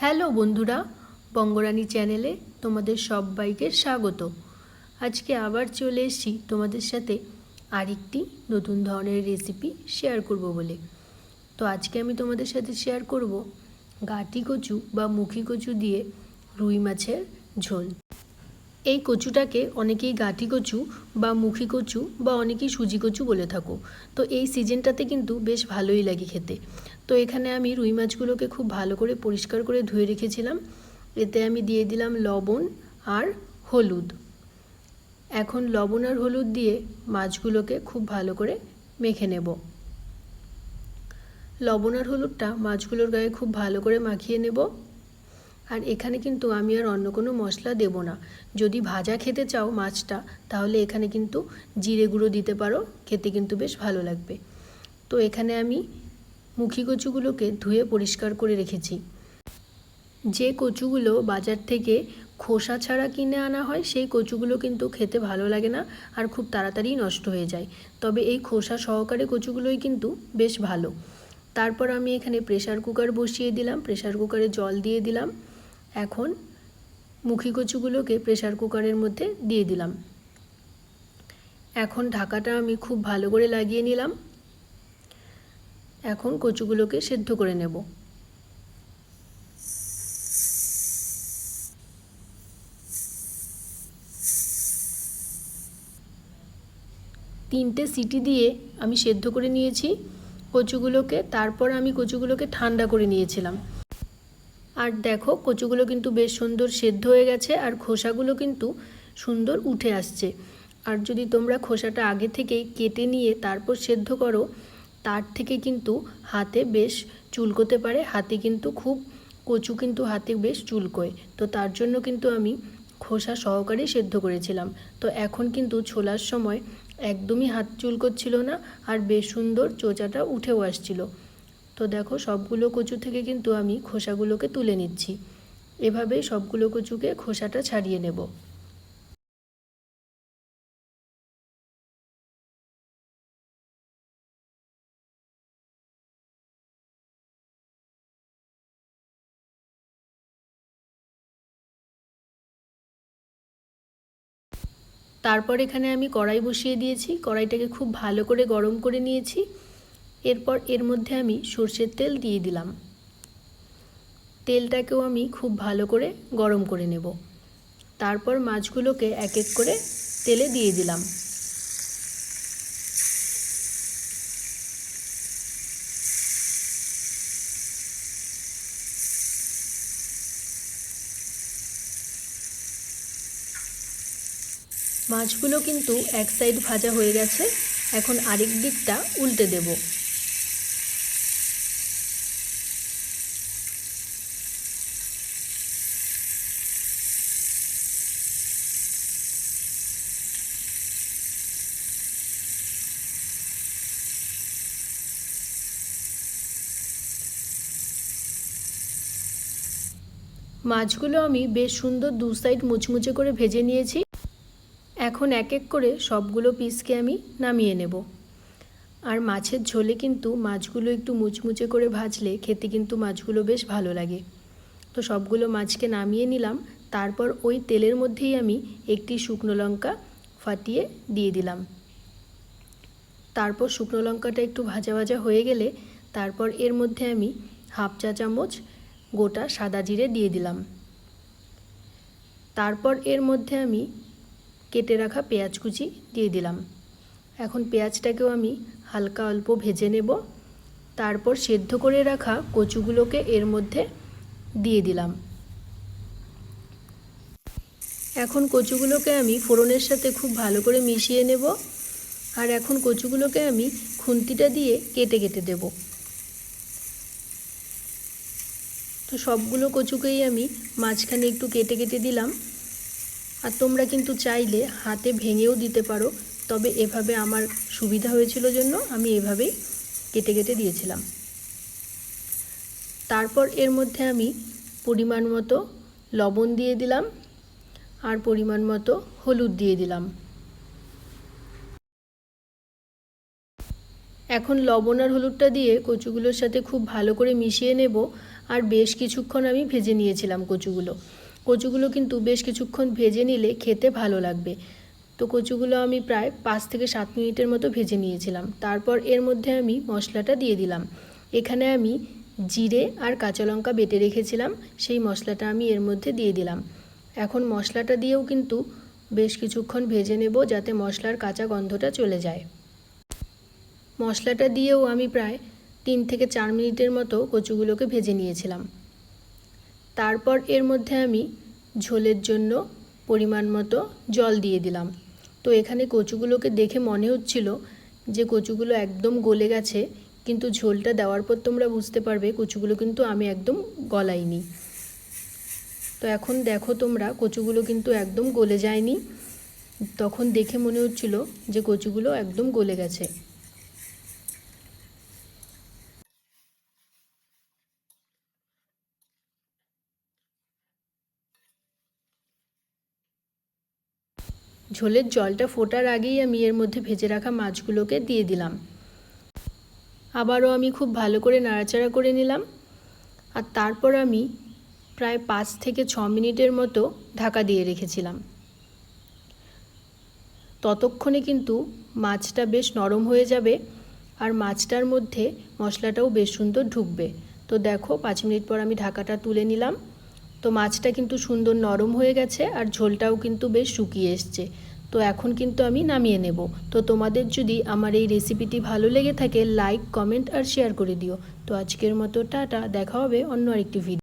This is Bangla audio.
হ্যালো বন্ধুরা, বঙ্গরানী চ্যানেলে তোমাদের সবাইকে স্বাগত। আজকে আবার চলে এসেছি তোমাদের সাথে আরেকটি নতুন ধরনের রেসিপি শেয়ার করব বলে। তো আজকে আমি তোমাদের সাথে শেয়ার করব গাটি কচু বা মুখি কচু দিয়ে রুই মাছের ঝোল। এই কচুটাকে অনেকেই গাঠি কচু বা মুখি কচু বা অনেকেই সুজি কচু বলে থাকো। তো এই সিজনটাতে কিন্তু বেশ ভালোই লাগে খেতে। তো এখানে আমি রুই মাছগুলোকে খুব ভালো করে পরিষ্কার করে ধুয়ে রেখেছিলাম। এতে আমি দিয়ে দিলাম লবণ আর হলুদ। এখন লবণ আর হলুদ দিয়ে মাছগুলোকে খুব ভালো করে মেখে নেব। লবণ আর হলুদটা মাছগুলোর গায়ে খুব ভালো করে মাখিয়ে নেব। আর এখানে কিন্তু আমি আর অন্য কোনো মশলা দেব না। যদি ভাজা খেতে চাও মাছটা, তাহলে এখানে কিন্তু জিরে গুঁড়ো দিতে পারো, খেতে কিন্তু বেশ ভালো লাগবে। তো এখানে আমি মুখি কচুগুলোকে ধুয়ে পরিষ্কার করে রেখেছি। যে কচুগুলো বাজার থেকে খোসা ছাড়া কিনে আনা হয়, সেই কচুগুলো কিন্তু খেতে ভালো লাগে না আর খুব তাড়াতাড়ি নষ্ট হয়ে যায়। তবে এই খোসা সহকারে কচুগুলোই কিন্তু বেশ ভালো। তারপর আমি এখানে প্রেশার কুকার বসিয়ে দিলাম। প্রেশার কুকারে জল দিয়ে দিলাম। এখন মুখি কচুগুলোকে প্রেশার কুকারের মধ্যে দিয়ে দিলাম। এখন ঢাকাটা আমি খুব ভালো করে লাগিয়ে নিলাম। এখন কচুগুলোকে সেদ্ধ করে নেব। তিনটে সিটি দিয়ে আমি সেদ্ধ করে নিয়েছি। কচুগুলোকে, তারপর আমি কচুগুলোকে ঠান্ডা করে নিয়েছিলাম। আর দেখো, কচুগুলো কিন্তু বেশ সুন্দর সেদ্ধ হয়ে গেছে আর খোসাগুলো কিন্তু সুন্দর উঠে আসছে। আর যদি তোমরা খোসাটা আগে থেকেই কেটে নিয়ে তারপর সেদ্ধ করো, তার থেকে কিন্তু হাতে বেশ চুলকোতে পারে। হাতে কিন্তু খুব, কচু কিন্তু হাতে বেশ চুলকোয়। তো তার জন্য কিন্তু আমি খোসা সহকারে সেদ্ধ করেছিলাম। তো এখন কিন্তু ছোলার সময় একদমই হাত চুলকোচ্ছিল না আর বেশ সুন্দর চোচাটা উঠেও আসছিল। তো দেখো সবগুলো কচু থেকে কিন্তু আমি খোসাগুলোকে তুলে নিচ্ছি। এভাবেই সবগুলো কচুকে খোসাটা ছাড়িয়ে নেব। তারপর এখানে আমি কড়াই বসিয়ে দিয়েছি। কড়াইটাকে খুব ভালো করে গরম করে নিয়েছি। এরপর এর মধ্যে আমি সর্ষের তেল দিয়ে দিলাম। তেলটাকেও আমি খুব ভালো করে গরম করে নেব। তারপর মাছগুলোকে এক এক করে তেলে দিয়ে দিলাম। মাছগুলো কিন্তু এক সাইড ভাজা হয়ে গেছে। এখন আরেক দিকটা উল্টে দেব। মাছগুলো আমি বেশ সুন্দর দু সাইড মুচমুচে করে ভেজে নিয়েছি। এখন এক এক করে সবগুলো পিসকে আমি নামিয়ে নেব। আর মাছের ঝোলে কিন্তু মাছগুলো একটু মুচমুচে করে ভাজলে খেতে কিন্তু মাছগুলো বেশ ভালো লাগে। তো সবগুলো মাছকে নামিয়ে নিলাম, তারপর ওই তেলের মধ্যেই আমি একটি শুকনো লঙ্কা ফাটিয়ে দিয়ে দিলাম। তারপর শুকনো লঙ্কাটা একটু ভাজা ভাজা হয়ে গেলে তারপর এর মধ্যে আমি হাফ চা চামচ গোটা সাদা জিরে দিয়ে দিলাম। তারপর এর মধ্যে আমি কেটে রাখা পেঁয়াজ কুচি দিয়ে দিলাম। এখন পেঁয়াজটাকেও আমি হালকা অল্প ভেজে নেব। তারপর সেদ্ধ করে রাখা কচুগুলোকে এর মধ্যে দিয়ে দিলাম। এখন কচুগুলোকে আমি ফোড়নের সাথে খুব ভালো করে মিশিয়ে নেব। আর এখন কচুগুলোকে আমি খুন্তিটা দিয়ে কেটে কেটে দেব। তো সবগুলো কচুকেই আমি মাঝখানে একটু কেটে কেটে দিলাম। আর তোমরা কিন্তু চাইলে হাতে ভেঙেও দিতে পারো, তবে এভাবে আমার সুবিধা হয়েছিল জন্য আমি এভাবেই কেটে কেটে দিয়েছিলাম। তারপর এর মধ্যে আমি পরিমাণ মতো লবণ দিয়ে দিলাম আর পরিমাণ মতো হলুদ দিয়ে দিলাম। এখন লবণ আর হলুদটা দিয়ে কচুগুলোর সাথে খুব ভালো করে মিশিয়ে নেব আর বেশ কিছুক্ষণ আমি ভেজে নিয়েছিলাম কচুগুলো। কচুগুলো কিন্তু বেশ কিছুক্ষণ ভেজে নিলে খেতে ভালো লাগবে। তো কচুগুলো আমি প্রায় পাঁচ থেকে সাত মিনিটের মতো ভেজে নিয়েছিলাম। তারপর এর মধ্যে আমি মশলাটা দিয়ে দিলাম। এখানে আমি জিরে আর কাঁচা লঙ্কা বেটে রেখেছিলাম, সেই মশলাটা আমি এর মধ্যে দিয়ে দিলাম। এখন মশলাটা দিয়েও কিন্তু বেশ কিছুক্ষণ ভেজে নেব যাতে মশলার কাঁচা গন্ধটা চলে যায়। মশলাটা দিয়েও আমি প্রায় তিন থেকে চার মিনিটের মতো কচুগুলোকে ভেজে নিয়েছিলাম। তারপর এর মধ্যে আমি ঝোলের জন্য পরিমাণ মতো জল দিয়ে দিলাম। তো এখানে কচুগুলোকে দেখে মনে হচ্ছিল যে কচুগুলো একদম গলে গেছে, কিন্তু ঝোলটা দেওয়ার পর তোমরা বুঝতে পারবে কচুগুলো কিন্তু আমি একদম গলাইনি। তো এখন দেখো তোমরা, কচুগুলো কিন্তু একদম গলে যায়নি। তখন দেখে মনে হচ্ছিল যে কচুগুলো একদম গলে গেছে। ঝোলের জলটা ফোটার আগেই আমি এর মধ্যে ভেজে রাখা মাছগুলোকে দিয়ে দিলাম। আবারও আমি খুব ভালো করে নাড়াচাড়া করে নিলাম। আর তারপর আমি প্রায় পাঁচ থেকে ছ মিনিটের মতো ঢাকা দিয়ে রেখেছিলাম। ততক্ষণে কিন্তু মাছটা বেশ নরম হয়ে যাবে আর মাছটার মধ্যে মশলাটাও বেশ সুন্দর ঢুকবে। তো দেখো, পাঁচ মিনিট পর আমি ঢাকাটা তুলে নিলাম। তো মাছটা কিন্তু সুন্দর নরম হয়ে গেছে আর ঝোলটাও কিন্তু বেশ শুকিয়ে এসছে। তো এখন কিন্তু আমি নামিয়ে নেব। তো তোমাদের যদি আমার এই রেসিপিটি ভালো লেগে থাকে লাইক কমেন্ট আর শেয়ার করে দিও। তো আজকের মতো টাটা, দেখা হবে অন্য আরেকটি ভিডিও